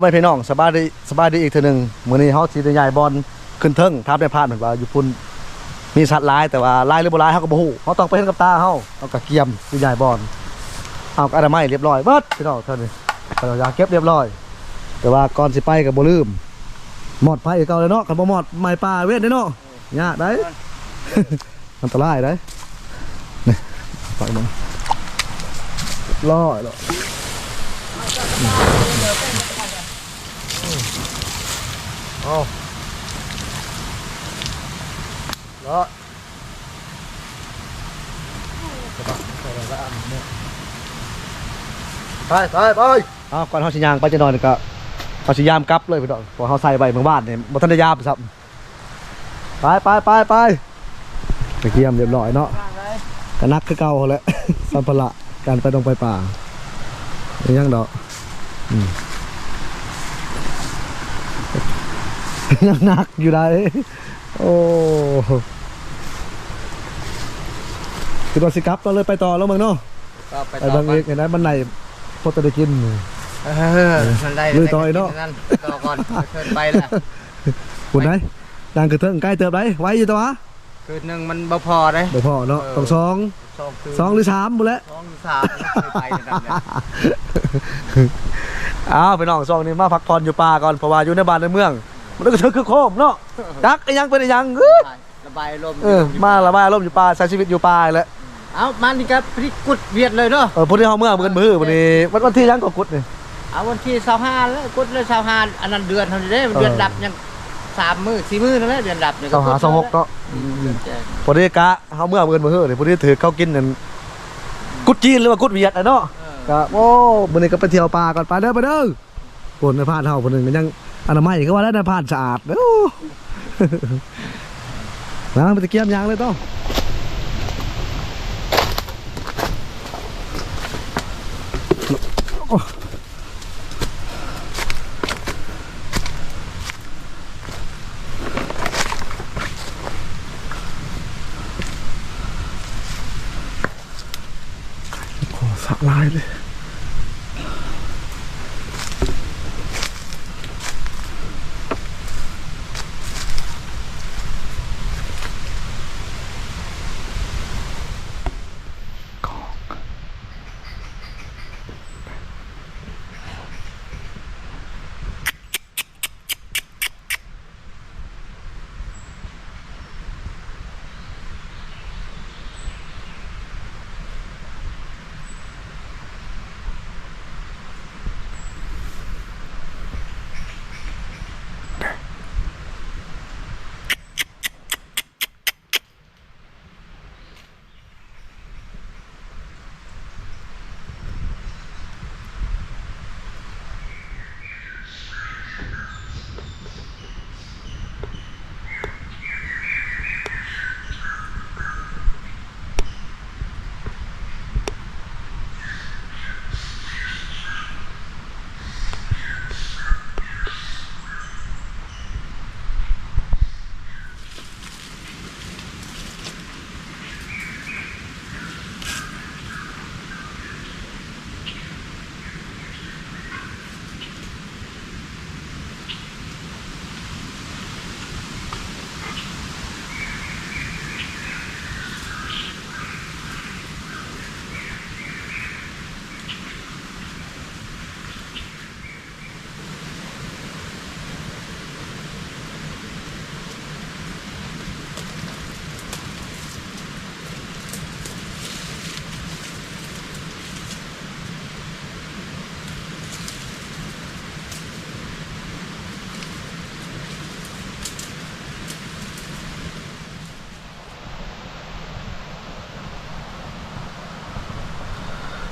ไม่พี่น้องสบายดีสบายดีอีกเทีหนึงมื้อนี้เฮาสิได้ย้ายบอลขึ้นเทิงทับได้พลาดเหมือนว่าอยู่พุ่นมีสัตว์หลายแต่ว่าหลายหรือบ่หลายเฮาก็บ่ฮู้เฮาต้องไปเห็นกับตาเฮาเอากระเกียมสิย้ายบอลเอากระอนามัยเรียบร้อยเบิดพี่น้องเท่านี้เราอยากเก็บเรียบร้อย แต่ว่าก่อนสิไปก็บ่ลืมหมอดไฟเก่าเลยเนาะคันบ่หมอดไม้ป่าเว้นเด้เนาะยากได้อันตรายได้นี่ไปมึงรียบร้อยแล้ว เอาแล้วไปไปไปเอาก่อนเขาสิยางไปจะนอนก็เขาสิยามกลับเลยพี่น้องเพอเขาใส่ใบเมืองบ้านเนี่ยบ่ทันได้ยามครับไปไปไปไปไปเกี่ยมเรียบร้อยเนาะก็นักคือเก่าแหล้วสัมภาระการไปตรงไปป่ายังดอกอืม ยังหนักอยู่ได้โอ้คือว่าสิกลับเราเลยไปต่อแล้วมึงเนาะก็ไปไปต่อเบางก่อเอนกเห็นไหมมันไหนพอจะได้กินเออมันได้ลุยต่ออีกเนอะนั่นต่อก่อนเชิญไปแล้วคุณไหนดังกระเทิงใกล้เติบได้ไว้อยู่ตัววะคืนหนึ่งมันบ่พอเลยเดี๋ยวพ่อเนาะเออต้องสองสองคืนสองหรือสามหมดแล้วสองหรือสามเคยไปในนั้นเนี่ยอ้าวไปน้องสองนี่มาพักผ่อนอยู่ป่าก่อนเพราะว่าอยู่ในบ้านในเมือง มันก็เทิงคือโคมเนาะจักไอ้ยังเป็นไอ้ยังเอ้ยระบายลมเออมาละบ้าร่มอยู่ป่าใช้ชีวิตอยู่ป่าอีกแล้วเอ้ามันนี่ครับพี่กุดเวียดเลยเนาะเออพวกที่เขาเมื่อมือมือวันนี้วันวันที่ยังก็กุดนี่เอาวันที่สาห้าแล้วกุดเลยสาห้าอันนั้นเดือนเท่านี้เด้มันเดือนเออดับยังสามมือสี่มือนั่นแหละเดือนดับเนี่ยสองหาสองหกเนาะพอดีกะเขาเมื่อเงินมาเฮ้อนี่พอดีถือเข้าวกินนั่นกุดจีนหรือว่ากุดเวียดอะเนาะกะโอ้มื้อนี้ก็ไปเที่ยวป่าก่อนไปเด้อไปเด้อคนในผ่านเฮาคนหนึงก็ยัง อนามัยก็ว่าแล้วในผ่านสะอาดเด้อนะไปตะเกียมยางเลยต้องโอ้โหสะลายเลย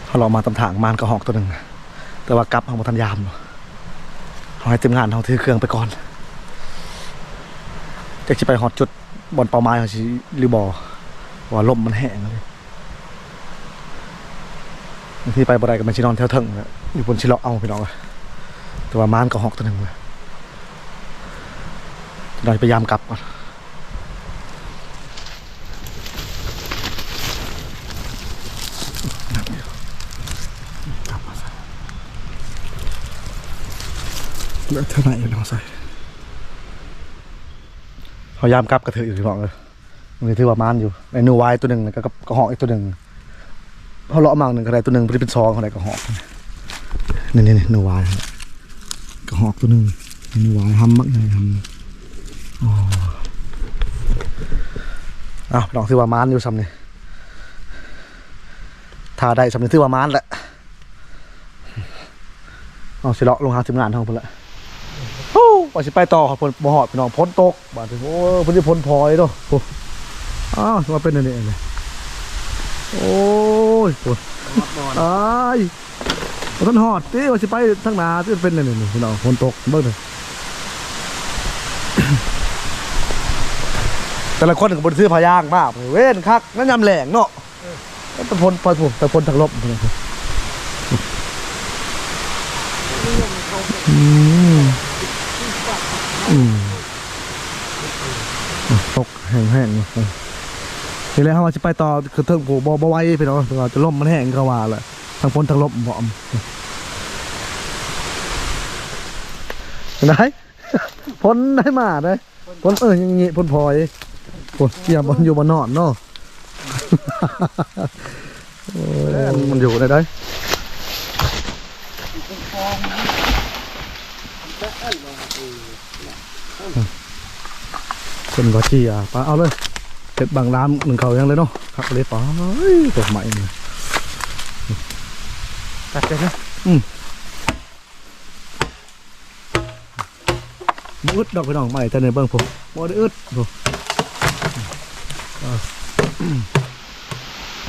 เขาเรามาตำถางมานกระหอกตัวหนึ่งแต่ว่ากลับของทันยามเขาให้ทีมงานเขาถือเครื่องไปก่อนจะจะไปหอดจุดบนเป้าหมายเขาสิหรือบอว่าลมมันแห้งเลยที่ไปบ่ได้กับมันชินอนแถวเทิงอยู่บนชิเลาะเอาพี่น้องแต่ว่ามานกระหอกตัวหนึ่งเลยเราพยายามกลับก่อนกลับมาซะ เท่าไหร่น้องใส่พยายามกลับกระเถืออยู่ที่น้องเลยมันถือว่ามานอยู่ในนูไวายตัวหนึ่งก็กระหอกอีกตัวหนึ่งเขาเลาะมังหนึ่งก็ได้ตัวหนึ่งพอดีเป็นซองเขาได้กระหอกนี่นี่นี่นูไวายกระหอกตัวหนึ่งนูไวายทำมักไงทำอ๋ออ้าวลองถือว่ามานอยู่ซ้ำนี่ถ้าได้สำเร็จถือว่ามานแหละเอาสิเลาะลงหาทีมงานทางพุ่นละ ว่าสิไปต่อครับพุ่นบ่ฮอดพี่น้องพ้นตกบาดนี้โอ้เพิ่นสิพ้นพลอยเนาะโอ้อ้าวว่าเป็นอันนี้เลยโอ้ยพุ่นอ้ายบ่ทันฮอดติว่าสิไปทางหน้าที่เป็นอันนี้นี่พี่น้องพ้นตกเบิ่งเด้อแต่ละคนก็บ่ได้ซื้อผ้ายางมาเว้นคักนั่นยามแหลงเนาะแต่พ้นพอถูกแต่พ้นทางลบพุ่นน่ะอืม อืมตกแห้งๆอยู่ทีแรกเขาจะไปต่อคือเทิงผูบ่บ่ไหวพี่น้องจะล่มมันแห้งก็ว่าแหละทางพ้นทางลมพร้อมไหนพ้นได้มาได้พ้นเอออยังงี้พ้นพลอยพ้นเกี่ยบนอยู่บนนอนเนาะมันอยู่ได้ได้ เป็นกอจีอะปลาเอาเลยเผ็ดบางร้านหนึ่งเขายังเลยเนาะครับเลยปลาเฮ้ยตกใหม่เลยตัดเลยนะบอึดดอกไปน้องใหม่แต่ในเบิ้งผมบ่ได้อึดผมอ่า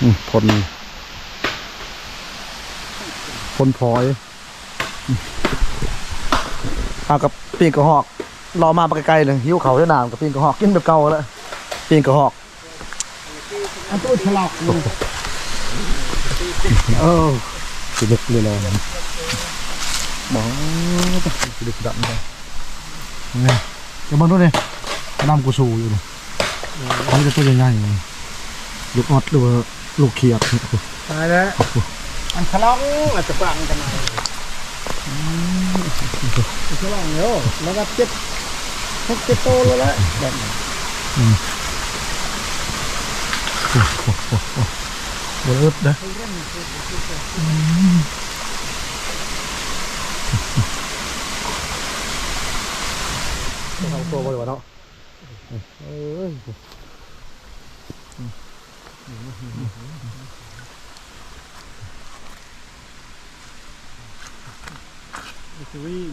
อืมพลพลพลอยอืมเอากับปีนกระหอก รอมาไปไกลๆหนึ่งหิวเขาได้นานกับปีนกระหอกกินแบบเก่าแล้วปีนกระหอกอันตู้ฉลอกเออสิดึกเลยเลยหมอสิดึกดันไปไงเดี๋ยวมาดูนี่น้ำกูสูอยู่นี่เขาจะตัวใหญ่ๆลูกออดหรือว่าลูกเขียดนี่ตายแล้วอันฉลองอาจจะฟังกันหน่อยฉลองเนาะแล้วก็เจ็บโตแล้วแหละแบบนี้บนอึดนะเอาตัวบริวารเนาะเอ้ยวิ่ง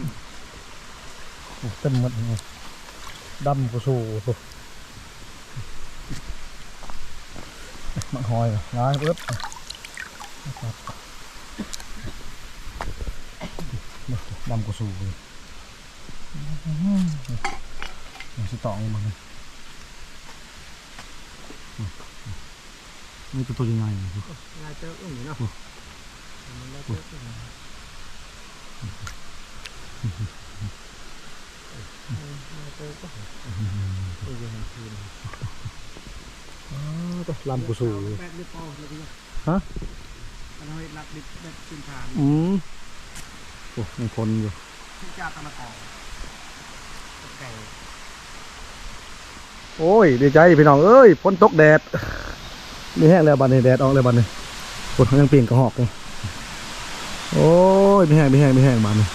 เต็มหมดเลย ดำกูสู้มันหอยล้างอึดดำกูสู้เลยมันสิต่อเองมันเลยนี่ตัวยังไงงานเจออุ้มเนาะ ลำกูสู้แบบนี้พอแล้วพี่ฮะมันเอารับดิบแบบขึ้นทางอืมโอ้ยังคนอยู่ที่จ้าตะมาต่อกโอ้ยดีใจพี่น้องเอ้ยฝนตกแดดนี่แห้งแล้วบัดนี้แดดออกแล้วบัดนี้ฝนเขายังเปลี่ยนกระหอกเลยโอ้ยไม่แห้งไม่แห้งไม่แห้งบัดนี้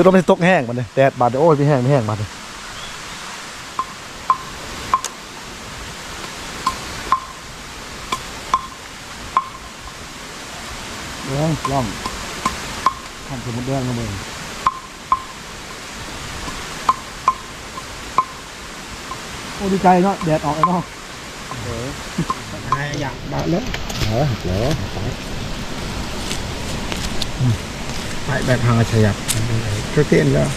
คือต้องไปตกแห้งบัดนี้แดดบัดนี้โอ้ยไม่แห้งไม่แห้งบัดนี้ลองลองทำสมุดแดงนะมึงโอ้ดีใจเนาะแดดออกแล้วเนาะอยากบาดแล้วเหรอเหรอไปแบบทางอาชญา ก็เต้นแล้ว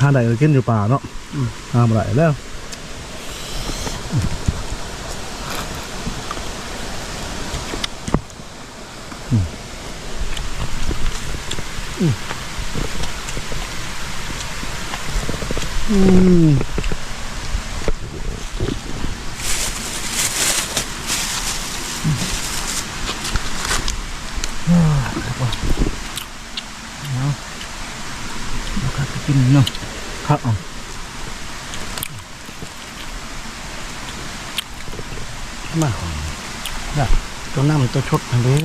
ถ้าใดก็กินอยู่ป่าเนาะทำอะไรแล้ว อืมกินเนาะครับอ๋อมาของน่ะตัวน้ำตัวชดทางนี้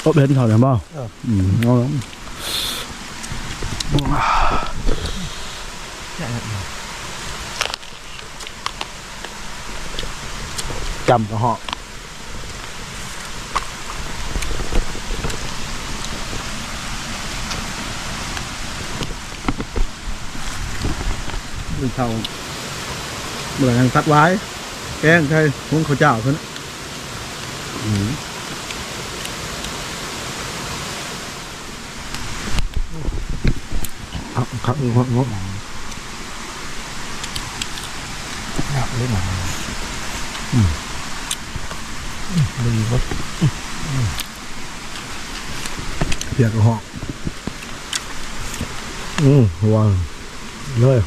โต๊ะเบนเขาเนี่ยบ่อืมเอาแล้ว จำกระเหาะเป็นเท่าเหมือนกันตัดไว้ แกงใช่หุงข้าวเจ้าเพิ่นครั ครับงดงดหนักเลยหนาดีครับเปียกหาะอืมวางเลย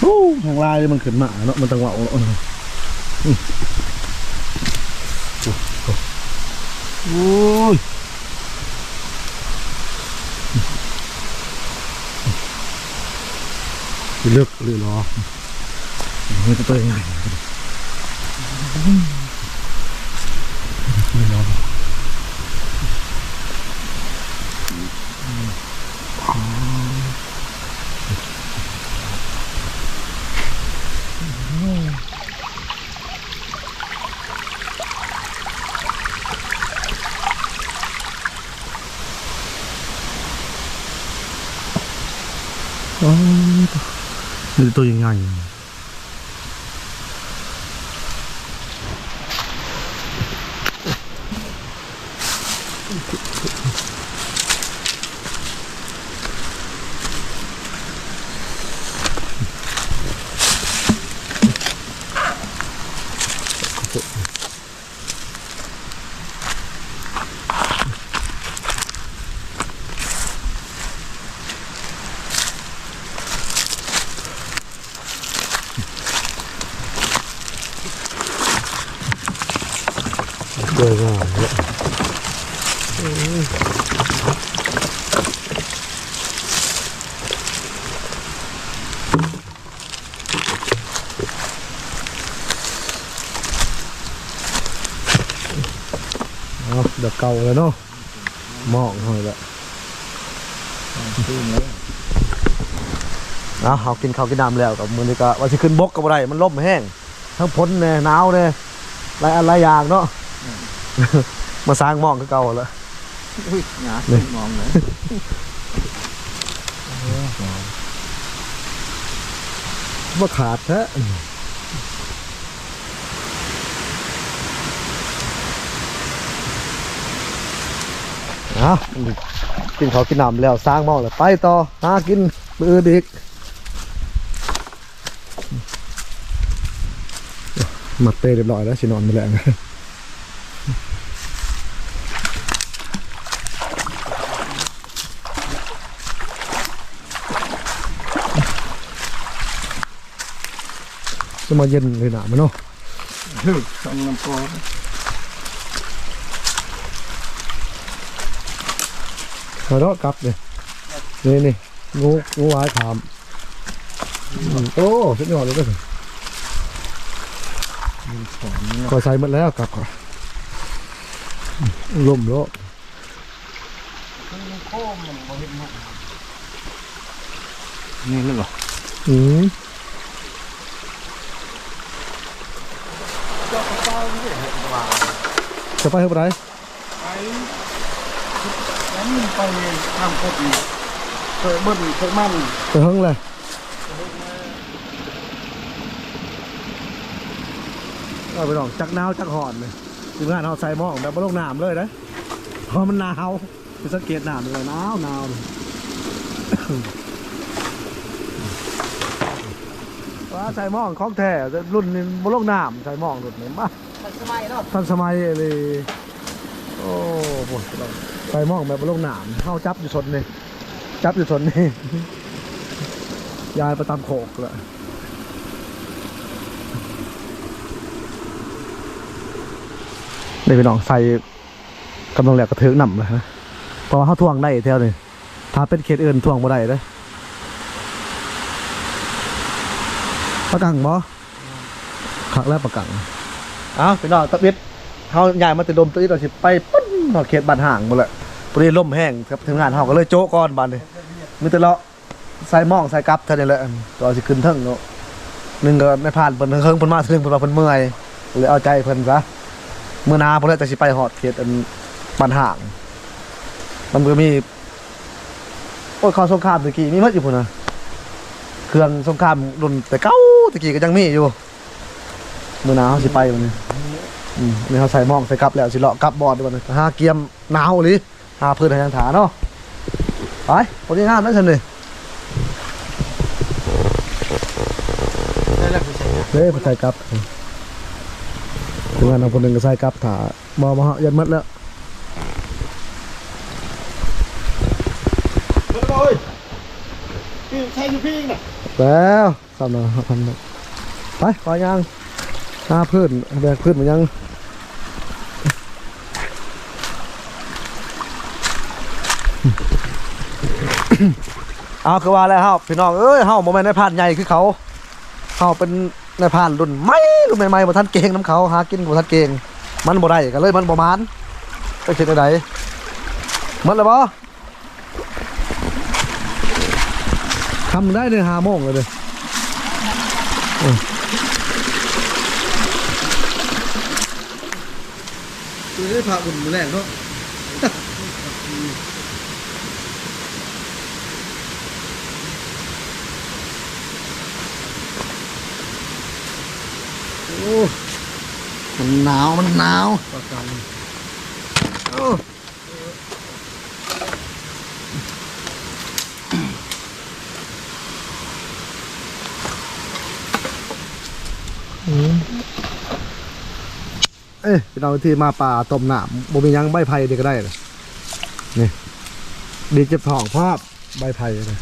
โอ้ทางลายมันขึ้นมาเนาะมันตังหวะเนาะโอ้ย เลือกเลยเหรอมันจะเป็นยังไงไม่รออ๋อ นี่ตัวยัง เอาเดี๋ยวเก่าเลยเนาะมองหน่อยละตื้นเลยเอาเอากินข้าวกินน้ำแล้วกับมือนี้ก็ว่าจะขึ้นบกกับอะไรมันล่มแห้ง ทั้งพ้นเนี่ยหนาวเนี่ยหลายอันหลายอย่างเนาะมาสร้างหมองคือเก่าแล้วอุ้ยหนานี่มองเลยมาขาดแท้ เอากินข้าวกินน้ำแล้วสร้างหมองแล้วไปต่อหากินมืออีกมาเตะเรียบร้อยแล้วสินอนไปแล้วจะมาเย็นเลยหนามันเนาะต้องน้ำกร ดขอรอดกลับเลยนี่นี่งูงูหายถามอืมโอ้สุดยอดเลยก็สิของเนี่ยขอใส่หมดแล้วกลับก่อนล่มโลกโค้งมันบ่เห็นหกนี่เลยเหรออืมเจ้ากระเป๋านี่เห็นว่าจะไปเท่าไหรไปแล้วมั นไปทำกดอีกเคยบิ้ลเคยมั่นไปห้องเลยเอาไปลองจักหนาวจักหอนเลยทีมงานเอาใส่หม้อแบบบ่ลงน้ำเลยนะเพราะมันหนาวไปสังเกตน้ำเลยหนาวหนาวว่าใส่หม้อของแท้รุ่นนี้บ่ลงน้ำใส่หม้องรุ่นนี้มามันสมัยเนาะทันสมัยเลยโอ้โห ใส่หม้องแบบบ่ลงน้ำเข้าจับอยู่ชนนี่จับอยู่ชนนี่ยายประตามโขกละนี่พี่น้องใส่กำลังแหลกกระเทือกหน่ำเลยฮะเพราะว่าเขาทวงได้แถวนี่ถ้าเป็นเขตอื่นทวงบ่ได้เลยประกังบ่ขักแล้วประกังเอ้าพี่น้องตะบิดเขาใหญ่มาติดดมตะบิดเราสิไป ปุ้นหอดเขตบ้านห่างหมดแหละพอดีล่มแห้งครับทีมงานเขาก็เลยโจ๊กก่อนบานนี้มีแต่เลาะใส่หม่องใส่กับเท่านี้แหละตัวสิขึ้นเทิงเนาะหนึ่งก็ไม่ผ่านเพิ่นเฮิงเพิ่นมาถึงเพิ่นว่าเพิ่นเมื่อยเลยเอาใจเพิ่นซะเมื่อนาเพิ่นเลยจะสิไปหอดเขตอันบ้านห่าง มันก็มีโอ้ยข้าวสงครามตะกี้มีมัดอยู่พุ่นนะเครื่องสงครามรุ่นแต่เก้าตะกี้ก็ยังมีอยู่เมื่อนาวสิไปวันนี้ อืมอันนี่เขาใส่หมองใส่กับแล้วสิเลาะกับบอดด้วยวันนี้หาเกียมหนาวเลยหาพื้นทางฐานเนาะไปคนที่งามนั่นฉันเลยนั่นแหละผู้ชายเฮ้ยไปใส่กับถึงงานเอาคนหนึ่งก็ใส่กับถาบอมาเหาะยันมัดแล้วเฮ้ยโอ้ยพี่ใช่อยู่พี่น่ะแล้วสามหน่อยพันหนึ่งไปไปยังหาพื้นแบกพื้นมันยัง เอาคือว่าแล้วเฮาพี่น้องเอ้ยเฮาบ่แม่นในายพรานใหญ่คือเขาเฮาเป็นในายพรานรุ่นใหม่รุ่นใหม่ๆบ่ทันเก่งนํเขาหากินบ่ทันเก่งมันบ่ได้ก็เลยมันบ่มานไปคิดได้หมดแล้วบ่ทำได้ใน5โมงเลยเด้อเออคือได้พาอุ่นมื้อแรกเนาะ โอ้ มันหนาวมันหนาวประกันโอ้อืมเอ้ยพี่น้องที่มาป่าต้มหนามบ่มีหยังใบไผ่เด็กก็ได้เลยนี่ดีเจ็บท้องภาพใบไผ่เลย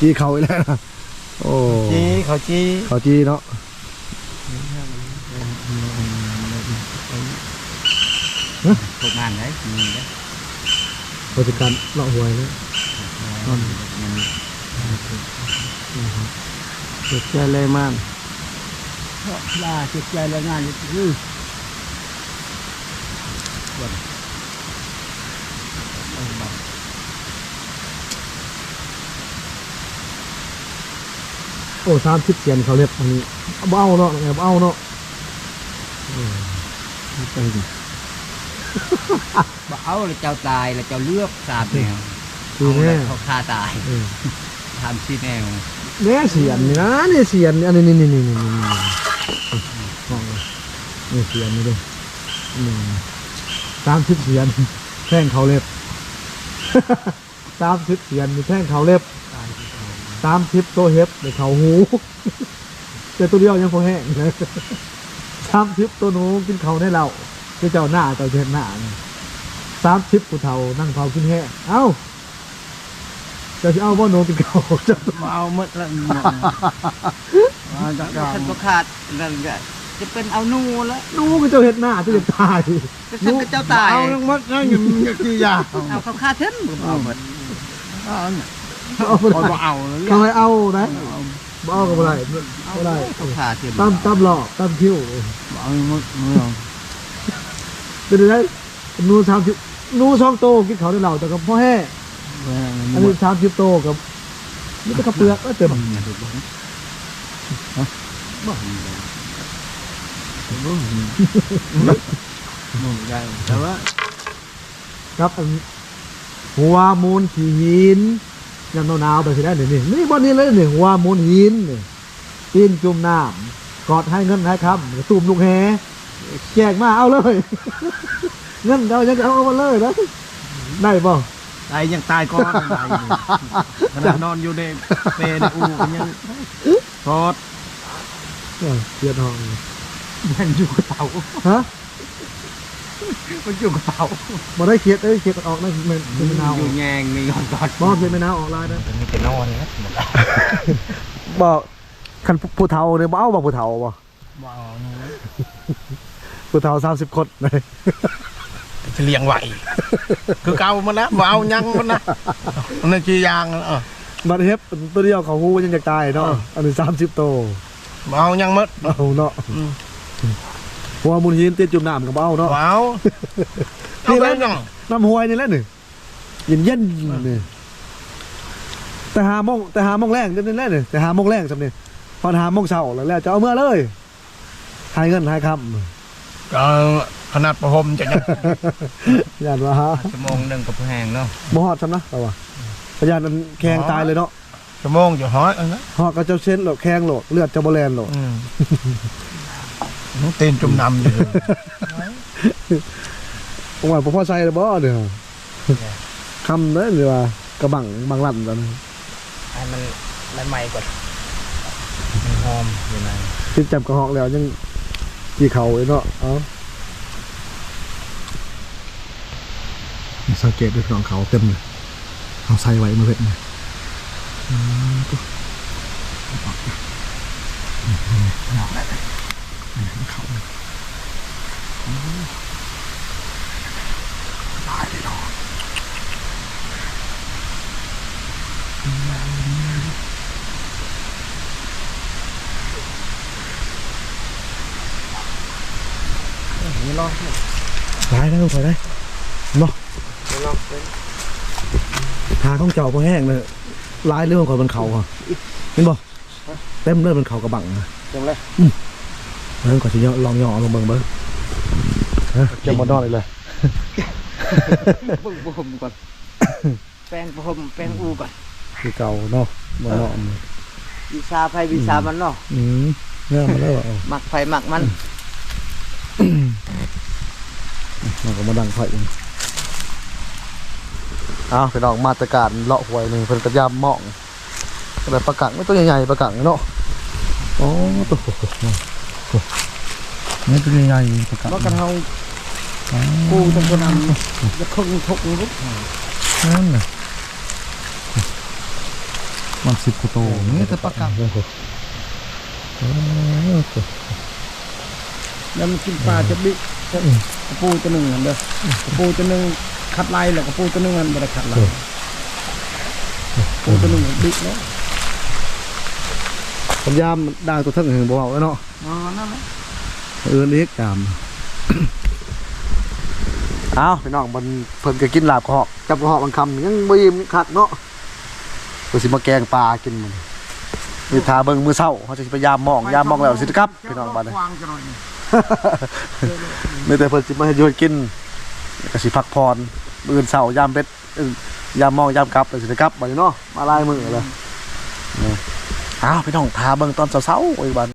จีเขาอีกแล้วนะโอ้จีเขาจีเขาจีเนาะ ถูกงานไหนมีนะบริการเลาะหวยเนี่ยเจ็บใจเลยมันลาเจ็บใจเลยงานคือโอ้สามสิบเสียนเขาเรียกอันนี้เบ้าเนาะไงเบ้าเนาะ บ่เอาแล้วเจ้าตายแล้วเจ้าเลือกสาบแนวคือเอาแน่แล้วเขาฆ่าตายเออทำชีแนวแน่เสียนนี่นะนี่เสียนอันนี้นี่นี่นี่นี่นี่นี่มองเลยนี่เสียนนี่ด้วยนี่สามสิบเสียนแท่งเขาเล็บสามสิบเสียนมีแท่งเขาเล็บสามสิบตัวเห็บในเขาหูแต่ตัวเดียวยังพอแห้งนะ สามสิบตัวหนูกินเขาได้เราคือเจ้าหน้าเจ้าเจ็หน้าสามสิบผู้เฒ่านั่งเผากินแห้งเอ้าเจะเอาบ่หนูกินเขาเจะมาเอาหมดละมาจากการฉันก็ขาดนั่นก็จะเป็นเอานูแล้วหนูก็เจ้าเห็ดหน้าเจ้าจะตายก็ฉันก็เจ้าตายเอาทั้งหมดนั่นอยู่กี่อย่างเอาเขาฆ่าฉันเอาหมดเอาเนี่ยเอาไปคอยได้บ่เอาเลยเขาให้เอานะ บ่เอาก็บ่ได้บ่ได้เขาฆ่าฉันตั้มตั้มหลอกตั้มคิ้วเอาหมดเมืองเป็นไงหนูสามสิบหนูสองโตกินเขาได้เหล่าแต่กับพ่อแห่อันนี้สามสิบโตกับนี่ก็กระเปลือกก็เต็มมึงได้แต่ว่าครับอันหัวมูลขี้หิน ยามหนาวๆไปสิได้นี่นี่นี่บนนี้เลยนี่หัวมูลหินนี่ปีนจุ่มน้ำกอดให้เงินให้คำตุ่มลูกแหแจกมาเอาเลยเงินเรายังเอาเอามาเลยนะได้ป่ะตายยังตายก่อนตายขนาดนอนอยู่ในเปรอูยังทอดเออเกียดห้องมันอยู่กับเตาฮะ มันอยู่กับเตาบ่ได้เขียดเอ้ยเขียดออกนะมันเป็นมะนาวอยู่แยงมีก่อนก่อนบ่เขียดมะนาวออกลายนะมีแต่นอนนะหมดละบ่คันผู้เฒ่าเนี่ยบ่เอาบ่ผู้เฒ่าบ่บ่เอาหนูผู้เฒ่า30คนเลยจะเลี้ยงไหวคือเก่ามันนะบ่เอายังมันนะนั่นคือยางเออบัดเฮ็บตัวเดียวเขาฮู้ว่ายังจะตายเนาะอันนี้30โตบ่เอายังหมดเอาเนาะ อืมหัวมุนหินติดจุ่มน้ำก็บ่เอาเนาะบ่เอาเอาไปยังน้ำห้วยนี่แหละนี่เย็นเย็นๆนี่แต่หาโมงแต่หาโมงแรงนี่แหละนี่แต่หาโมงแรงสำนี่พอหาโมงเช้าแล้วแล้วจะเอาเมื่อเลยหายเงินหายคำก็ขนาดประหมจะยังย่านว่าฮะชั่วโมงหนึงกับแห้งเนาะบ่ฮอดซ้ำนะเราว่าพยานมันแข็งตายเลยเนาะชั่วโมงอยู่ห้อยเอันนะฮอดก็เจ้าเส้นโหลดแข็งโหลดเลือดจะบ่แลนโหลดอืม น้องตีนจุ่มน้ำอยู่ผมว่าบ่พอใส่แล้วบ่เด้อคำเด้อหรือว่ากระบังบางลั่นกันให้มันใหม่ๆก่อนมันหอมอยู่ในติดจับกระหอกแล้วยังกี่เขาอีกเนาะเอ้าสังเกตด้วยของเขาเต็มเลยเอาใส่ไว้มาเพ็ด เลยเขาตายเลยเนาะตายแล้วไปได้เนาะทางของเจ้าพอแห้งเลยลายเรื่องของมันเขาอะเห็นบ่เต็มเลือดมันเขากระบังนะจังเลย เบิ่งก่อนสิย่อลองย่อลงเบิ่งเบิ่งฮะเจะมานอนเลยเลยปึ้งบ่มก่อนแป้งบ่มแป้งอูก่อนคือเก่าเนาะมันเนาะวิชาไผวิชามันเนาะอืมเนี่ยมันแล้วเอามักไผมักมันมันก็มาดังไฟอีกอ้าวพี่น้องมาตรการเลาะหวยหนึ่งเพิ่นกระยามหมองก็ได้ประกังไม่ตัวใหญ่ๆประกังเนาะโอ้ตัว นี่ตัวใหญ่ๆประกังบ่กันเฮาปูตรงคนนำจะคงทกลุกนั่นน่ะมันสิบกว่าโตนี่แต่ประกังโอ้โหโอ้โหแล้วมันกินปลาจะบิ๊กกระปูตัวหนึ่งอันเด้อกระปูตัวหนึ่งคัดลายแล้วกระปูตัวหนึ่งมันไม่ได้คัดลายปูตัวหนึ่งบิ๊กเนาะ ผมยามด่างตัวเทั้งหึงบ่เอาแล้วเนาะอ๋อนั่นแหละเอื่นอีกยามอ้าวพี่น้องมันเพิ่นก็กินลาบกระเหอกจับกระเหอกบางคำยังบ่ยิ้มคักเนาะก็สิมาแกงปลากินมันมีทาเบิ่งมื้อเช้าเขาจะสิไปยามหมองยามหมองแล้วสิกลับพี่น้องบ้านนี้วางจะหน่อยมีแต่เพิ่นสิมาให้อยู่ให้กินแล้วก็สิพักผ่อนมื้ออื่นเช้ายามเป็ดเอิ่มยามหมองยามกลับแล้วสิได้กลับบัดนี้เนาะมาหลายมื้อแล้วเอออ้าวพี่น้องทาเบิ่งตอนเช้าๆอีกบัด